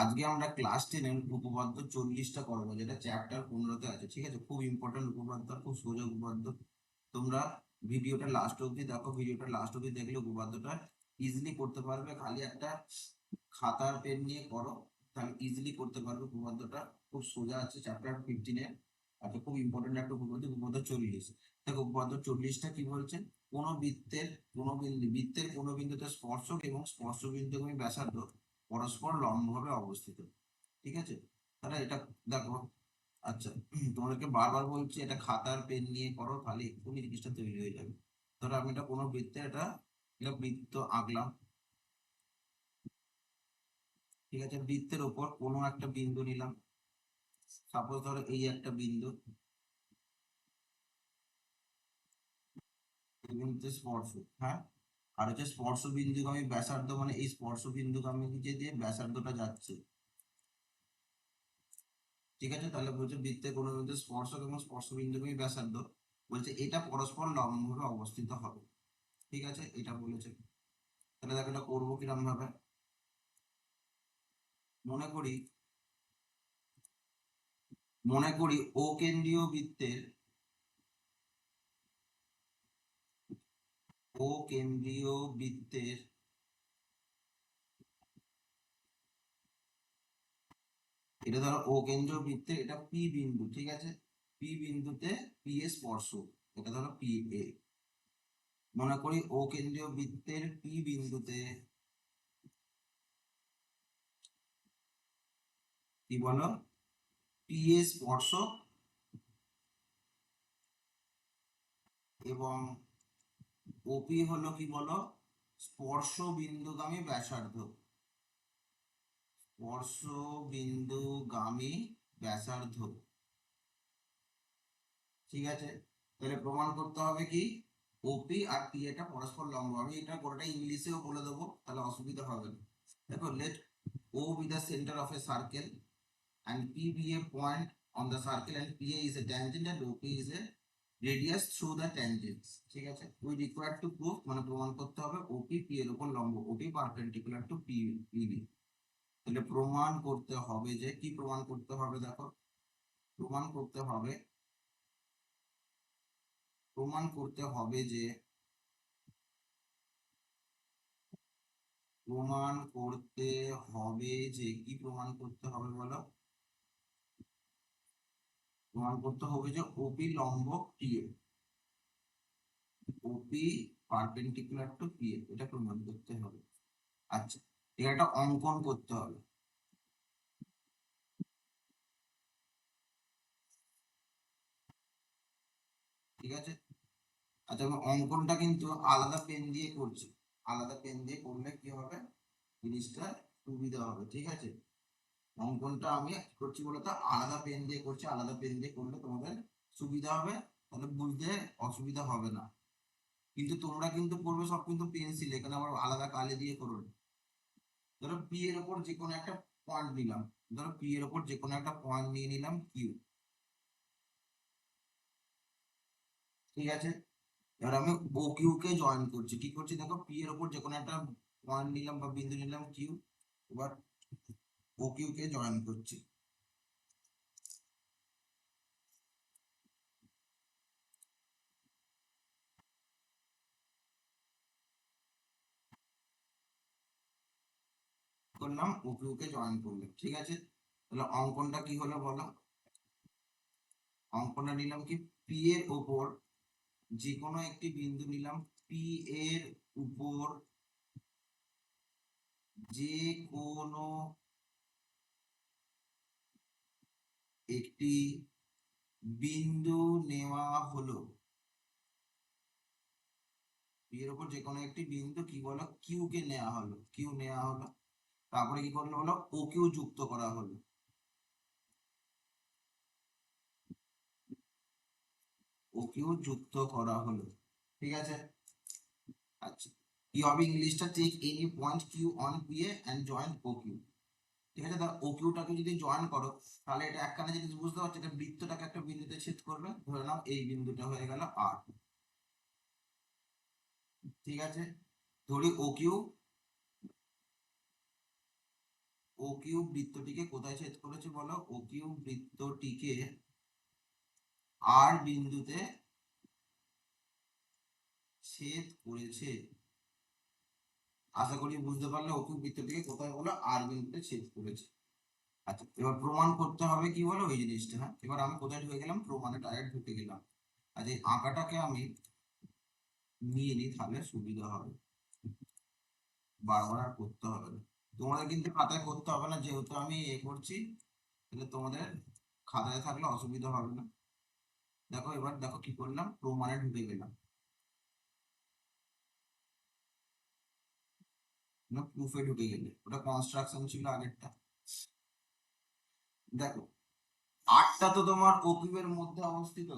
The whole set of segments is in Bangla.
আজকে আমরা ক্লাস টেনের উপপাদ্য চল্লিশটা করব, যেটা চ্যাপ্টার পনেরোতে আছে, ঠিক আছে? খুব ইম্পর্টেন্ট উপপাদ্য খুব সোজা উপপাদ্য। তোমরা ভিডিওটা লাস্ট অবধি দেখো, ভিডিওটা লাস্ট অবধি দেখলে উপপাদ্যটা ইজিলি করতে পারবে। খালি একটা খাতার পেন নিয়ে করো তাহলে ইজিলি করতে পারবে উপপাদ্যটা। খুব সোজা আছে চ্যাপ্টার ফিফটিনে একটা খুব ইম্পর্টেন্ট একটা উপপাদ্য উপপাদ্য চল্লিশ। দেখো, উপপাদ্য চল্লিশটা কি বলছে? কোন বৃত্তের, কোন বিন্দু, বৃত্তের কোন বিন্দুতে স্পর্শক এবং স্পর্শ বিন্দুগামী ব্যাসার্ধ পরস্পর লম্বভাবে অবস্থিত। ঠিক আছে? তাহলে এটা দেখো। আচ্ছা তোমাদেরকে বারবার বলছি, এটা খাতার পেন নিয়ে করো, তাহলে এক্ষুনি জিনিসটা তৈরি হয়ে যাবে। ধরো আমি এটা কোনো বৃত্তে এটা এটা বৃত্ত আঁকলাম। ঠিক আছে? বৃত্তের ওপর কোনো একটা বিন্দু নিলাম। সাপোজ ধরো এই একটা বিন্দু। বিন্দুতে স্পর্শ হ্যাঁ? আর হচ্ছে স্পর্শ বিন্দুগামী ব্যাসার্ধ মানে এই স্পর্শ বিন্দুগামী যে দিয়ে ব্যাসার্ধটা যাচ্ছে। ঠিক আছে? তাহলে বলছে বৃত্তে কোনো বিন্দু স্পর্শক এবং স্পর্শ বিন্দুগামী ব্যাসার্ধ। বলছে এটা পরস্পর লম্বভাবে অবস্থিত হবে। ঠিক আছে? এটা বলেছে। তাহলে দেখো এটা করব কিরম ভাবে মনে করি মনে করি ও কেন্দ্রীয় বৃত্তের ও কেন্দ্রীয় বৃত্তের এটা ধরো ও কেন্দ্রীয় বৃত্তের এটা পি বিন্দু, ঠিক আছে? পি বিন্দুতে পি এ স্পর্শ, এটা ধরো পি এ। মনে করি ও কেন্দ্রীয় বৃত্তের পি বিন্দুতে কি বলো? পি এ স্পর্শক এবং ওপি হলো কি বলো? স্পর্শ বিন্দুগামী ব্যাসার্ধ। স্পর্শ বিন্দুগামী ব্যাসার্ধ। ঠিক আছে? তাহলে প্রমাণ করতে হবে কি? ওপি আর পি এটা পরস্পর লম্ব। আমি এটা গোটাটা ইংলিশেও বলে দেবো, তাহলে অসুবিধা হবে না। দেখো let O be the centre of a circle and P a point on on circle circle P A is a tangent and OP is a radius through the tangents, ঠিক আছে? We require to prove মানে প্রমাণ করতে হবে OP P এর উপর লম্ব OP perpendicular to P PB তাহলে প্রমাণ করতে হবে যে, কি প্রমাণ করতে হবে দেখো? প্রমাণ করতে হবে, প্রমাণ করতে হবে যে, প্রমাণ করতে হবে যে, কি প্রমাণ করতে হবে বলো? প্রমাণ করতে হবে যে ওপি লম্ব TA OP perpendicular to PA এটা প্রমাণ করতে হবে। আচ্ছা এটা অঙ্কন করতে হবে। ঠিক আছে? আচ্ছা অঙ্কনটা কিন্তু আলাদা পেন দিয়ে করছি। আলাদা পেন দিয়ে করলে কি হবে? জিনিসটা সুবিধা হবে, ঠিক আছে? অঙ্কনটা আমি করছি বলতো আলাদা পেন দিয়ে করছি, আলাদা পেন দিয়ে করলে তোমাদের সুবিধা হবে, তাহলে বুঝতে অসুবিধা হবে না। কিন্তু তোমরা কিন্তু করবে, সব কিন্তু পেন্সিল এখানে আবার আলাদা কালি দিয়ে করো। ধরো পি এর ওপর যে কোনো একটা পয়েন্ট নিলাম, ধরো পি এর ওপর যে কোনো একটা পয়েন্ট নিয়ে নিলাম কিউ ঠিক আছে? এবার আমি ও কিউ কে জয়েন করছি। কি করছি দেখো? পি এর ওপর যে কোনো একটা পয়েন্ট নিলাম বা বিন্দু নিলাম কিউ এবার ও কিউ জয়েন করছি। করলাম ও কিউ জয়েন করলাম ঠিক আছে? তাহলে অঙ্কনটা কি হলো বলো? অঙ্কনটা নিলাম কি? পি এর ওপর যে কোনো একটি বিন্দু নিলাম। পি এর উপর যে কোনো একটি বিন্দু নেওয়া হলো। এর উপর যে কোনো একটি বিন্দু কি বলো? কিউ কে নেওয়া হলো। কিউ নেওয়া হলো। তারপরে কি করল হলো ও কিউ যুক্ত করা হলো। ও কিউ যুক্ত করা হলো। ঠিক আছে? আচ্ছা। কি হবে ইংলিশটা take any point Q on P A and join O Q ঠিক আছে? তাহলে ও কিউটাকে যদি জয়েন করো, তাহলে এটা একখানা জিনিস বুঝতে পারছ? এটা বৃত্তটাকে একটা বিন্দুতে ছেদ করবে। ধরে নাও এই বিন্দুটা হয়ে গেল আর ঠিক আছে? ধরি ও কিউ ও কিউ বৃত্তটিকে কোথায় ছেদ করেছে বলো? ও কিউ বৃত্তটিকে আর বিন্দুতে ছেদ করেছে। আশা করি বুঝতে পারলে কিউ বৃত্তটিকে কোথায় বলো আর বিন্দুতে ছেদ করেছে। আচ্ছা এবার প্রমাণ করতে হবে কি বলো? ওই জিনিসটা হ্যাঁ? এবার আমি কোথায় ঢুকে গেলাম? প্রমাণে ডাইরেক্ট ঢুকে গেলাম। আর এই আঁকাটাকে আমি নিয়ে নিই, তাহলে সুবিধা হবে। বারবার আর করতে হবে না। তোমাদের কিন্তু খাতায় করতে হবে না, যেহেতু আমি এ করছি, তাহলে তোমাদের খাতায় থাকলে অসুবিধা হবে না। দেখো, এবার দেখো কি করলাম? প্রমাণে ঢুকে গেলাম। না প্রুফে ঢুকে গেলে ওটা কনস্ট্রাকশন ছিল আগেরটা। দেখো, আটটা তো তোমার মধ্যে অবস্থিত।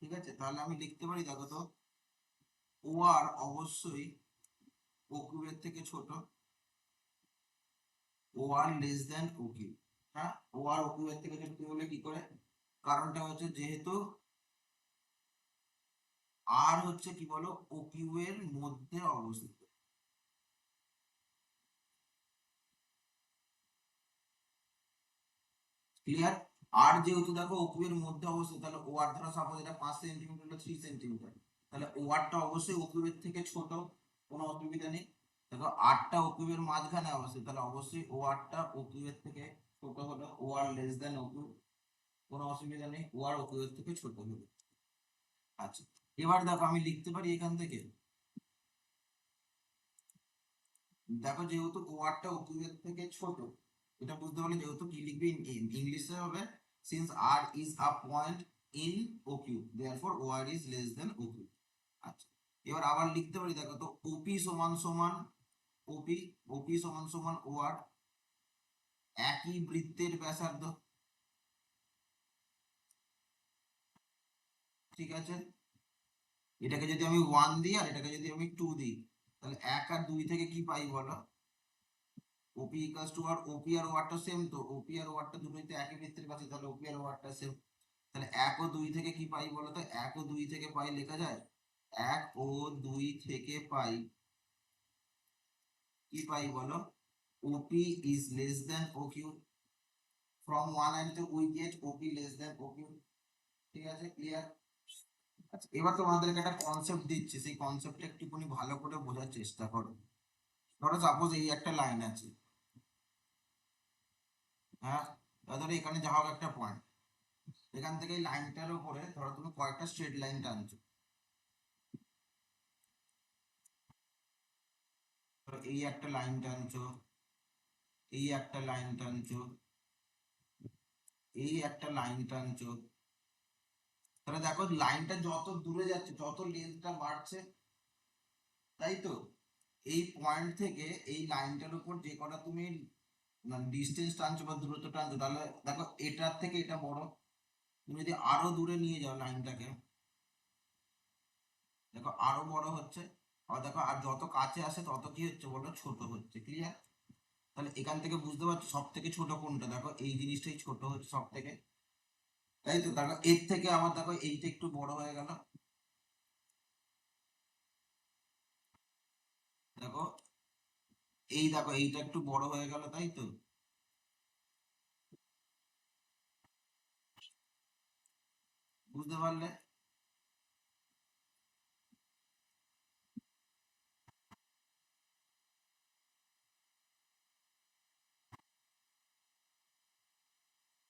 ঠিক আছে? তাহলে আমি লিখতে পারি, দেখো তো, ও আর অবশ্যই ওকিউবের থেকে ছোট। ও আর লেস দেন ওকিউ হ্যাঁ? ও আর ওকিউবের থেকে ছোট হলে কি করে? কারণটা হচ্ছে যেহেতু আর হচ্ছে কি বলো ওকিউ মধ্যে অবস্থিত। ক্লিয়ার আর যেহেতু দেখো ওকিউ মধ্যে অবস্থিত, তাহলে ও আর ধরো সাপোজ এটা পাঁচ সেন্টিমিটার হলো থ্রি সেন্টিমিটার তাহলে ও আরটা অবশ্যই ওকিউ থেকে ছোট, কোনো অসুবিধা নেই। দেখো আটটা ওকিউ মাঝখানে অবস্থিত, তাহলে অবশ্যই ও আরটা ওকিউ থেকে ছোট হলো ও আর লেস দেন ওকিউ কোনো অসুবিধা নেই ও আর ওকিউ থেকে ছোট হবে আচ্ছা এবার দেখো আমি লিখতে পারি এখান থেকে। দেখো যেহেতু ও আরটা ওকিউ থেকে ছোট এটা বুঝতে পারলে যেহেতু কি লিখবে ইংলিশে হবে since R is a point in OQ therefore O R is less than OQ আচ্ছা এবার আবার লিখতে পারি, দেখো তো ওপি সমান সমান ওপি ওপি সমান সমান ও আর একই বৃত্তের ব্যাসার্ধ। ঠিক আছে? এটাকে যদি আমি ওয়ান দিই আর এটাকে যদি আমি টু দিই, তাহলে এক আর দুই থেকে কি পাই বলো? ওপি ইকাস টু আর ওপি আর ওয়ারটা সেম তো? ওপি আর ওয়ারটা দুটোই তো একই বৃত্তের কাছে তাহলে ওপি আর ওয়ারটা সেম তাহলে এক ও দুই থেকে কি পাই বলো তো এক ও দুই থেকে পাই লেখা যায়? এক ও দুই থেকে পাই কি পাই বলো? OP is less than O Q from one and we get OP less than O Q ঠিক আছে? ক্লিয়ার আচ্ছা এবার তোমাদেরকে একটা কনসেপ্ট দিচ্ছি। সেই কনসেপ্টটা একটুখানি ভালো করে বোঝার চেষ্টা করো। ধরো সাপোজ এই একটা লাইন আছে। হ্যাঁ? এখানে যা হোক একটা পয়েন্ট এখান থেকে লাইনটার উপরে ধরো তুমি কয়েকটা স্ট্রেট লাইন টানছো। এই একটা লাইন টানছো, এই একটা লাইন টানছো, এই একটা লাইন টানছো। তাহলে দেখো লাইনটা যত দূরে যাচ্ছে, যত লেন্থটা বাড়ছে, তাই তো? এই পয়েন্ট থেকে এই লাইনটার উপর যে কটা তুমি ডিস্টেন্স টানছো বা দূরত্ব টানছো তাহলে দেখো এটার থেকে এটা বড়। তুমি যদি আরও দূরে নিয়ে যাও লাইনটাকে দেখো আরও বড় হচ্ছে। আর দেখো, আর যত কাছে আসে তত কি হচ্ছে বলো? ছোট হচ্ছে ক্লিয়ার তাহলে এখান থেকে বুঝতে পারছ সব থেকে ছোট কোনটা? দেখো, এই জিনিসটাই ছোট হচ্ছে সব থেকে। তাই তো? দেখো, এর থেকে আমার দেখো এইটা একটু বড় হয়ে গেল। দেখো এই দেখো, এইটা একটু বড় হয়ে গেল, তাই তো? বুঝতে পারলে?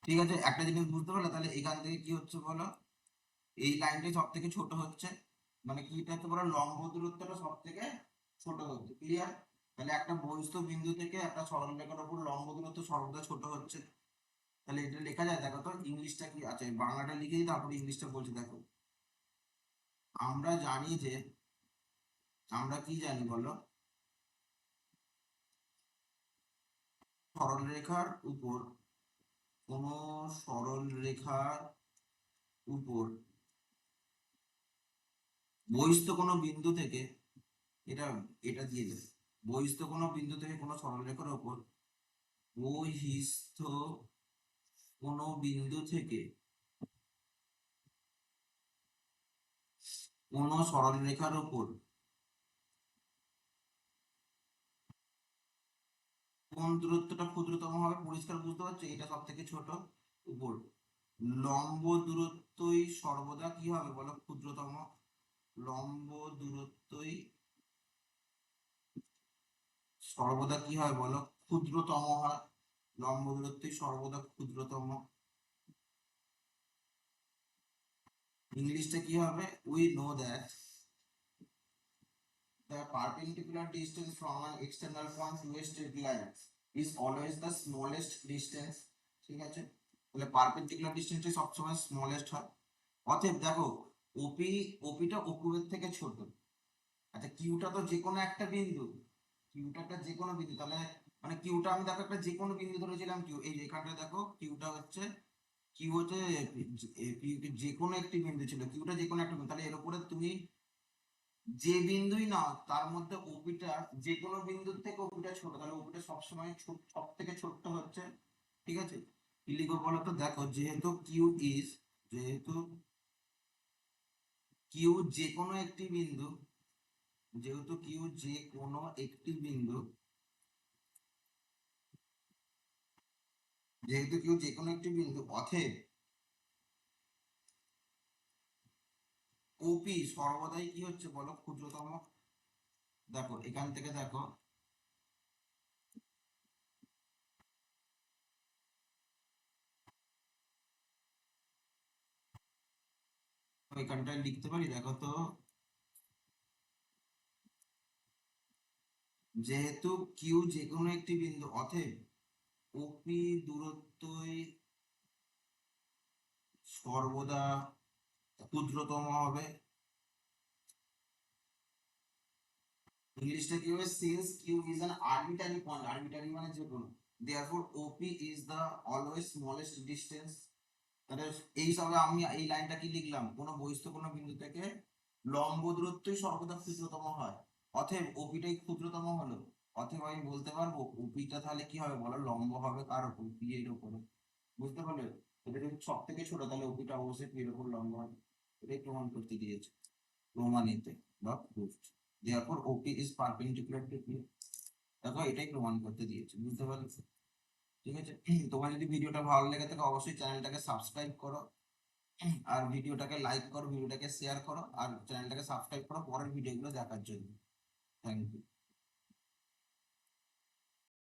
ঠিক আছে, একটা জিনিস বুঝতে পারলে? তাহলে এখান থেকে কি হচ্ছে বলো? এই লাইনটাই সব থেকে ছোট হচ্ছে। মানে কি হচ্ছে বলো লম্ব দূরত্বটা সব থেকে ছোট হচ্ছে ক্লিয়ার তাহলে একটা বহিস্থ বিন্দু থেকে একটা সরলরেখার উপর লম্ব দূরত্ব সর্বদা ছোট হচ্ছে। তাহলে এটা লেখা যায়, দেখো তো ইংলিশটা কি আছে বাংলাটা লিখে দিই, তারপরে ইংলিশটা বলছি, দেখো। আমরা জানি যে, আমরা কি জানি বলো? সরলরেখার উপর, কোন সরল রেখার উপর বহিস্থ কোনো বিন্দু থেকে এটা এটা দিয়ে দেবে। বহিস্থ কোনো বিন্দু থেকে কোনো সরলরেখার উপর বহিস্থ কোনো বিন্দু থেকে কোন সরলরেখার উপর কোন দূরত্বটা ক্ষুদ্রতম হবে পরিষ্কার বুঝতে পারছ? এটা সব থেকে ছোট উপর। লম্ব দূরত্বই সর্বদা কি হবে বলো? ক্ষুদ্রতম। লম্ব দূরত্বই সর্বদা কি হয় বলো? ক্ষুদ্রতম হয়। লম্ব দূরত্বই সর্বদা ক্ষুদ্রতম। ইংলিশটা কি হবে? We know that the perpendicular distance from an external point to a straight line is always the smallest distance, ঠিক আছে? তাহলে পারপেন্ডিকুলার ডিস্টেন্সটাই সবসময় স্মলেস্ট হয়। অতএব দেখো ওপি ওপিটা ওকুবের থেকে ছোট। আচ্ছা কিউটা তো যে কোনো একটা বিন্দু। কিউটা একটা যে কোনো বিন্দু, তাহলে মানে কিউটা আমি দেখো একটা যে কোনো বিন্দু ধরেছিলাম কিউ এই এখানটা দেখো কিউটা হচ্ছে কিউ হচ্ছে যে কোনো একটি বিন্দু ছিল কিউটা যে কোনো একটা বিন্দু, তাহলে এর উপরে তুমি যে বিন্দুই নাও, তার মধ্যে ওপিটা যে কোনো বিন্দুর থেকে ওপিটা ছোট, তাহলে ওপিটা সবসময় সব থেকে ছোট্ট হচ্ছে, ঠিক আছে? কি লিখব বলো তো, দেখো, যেহেতু কিউ ইজ যেহেতু কিউ যে কোনো একটি বিন্দু যেহেতু কিউ যে কোনো একটি বিন্দু, যেহেতু কিউ যে কোনো একটি বিন্দু অথেব ওপি সর্বদাই কি হচ্ছে বলো? ক্ষুদ্রতম। দেখো, এখান থেকে দেখো। এখানটায় লিখতে পারি? দেখো তো। যেহেতু কিউ যে কোনো একটি বিন্দু, অতএব ওপি দূরত্বই সর্বদা ক্ষুদ্রতম হবে। ইংলিশটা কি হবে? Since Q is an arbitrary point arbitrary মানে যে কোনো therefore OP is the always smallest distance তাহলে এই সবে আমি এই লাইনটা কি লিখলাম? কোনো বহিস্থ কোনো বিন্দু থেকে লম্ব দূরত্বই সর্বদা ক্ষুদ্রতম হয়। অতএব ওপিটাই ক্ষুদ্রতম হলো। অতএব আমি বলতে পারব ওপিটা তাহলে কি হবে বলো? লম্ব হবে কার উপর পি এর উপরে বুঝতে পারলে? এটা যদি সব থেকে ছোট, তাহলে ওপিটা অবশ্যই পি এর উপর লম্ব হবে। এটাই প্রমাণ করতে দিয়েছে প্রমাণিত বা proved therefore OP is perpendicular to P দেখো, এটাই প্রমাণ করতে দিয়েছে। বুঝতে পারলে? ঠিক আছে? তোমার যদি ভিডিওটা ভালো লেগে থাকে, অবশ্যই চ্যানেলটাকে সাবস্ক্রাইব করো। আর ভিডিওটাকে লাইক করো, ভিডিওটাকে শেয়ার করো। আর চ্যানেলটাকে সাবস্ক্রাইব করো, পরের ভিডিওগুলো দেখার জন্য। Thank you.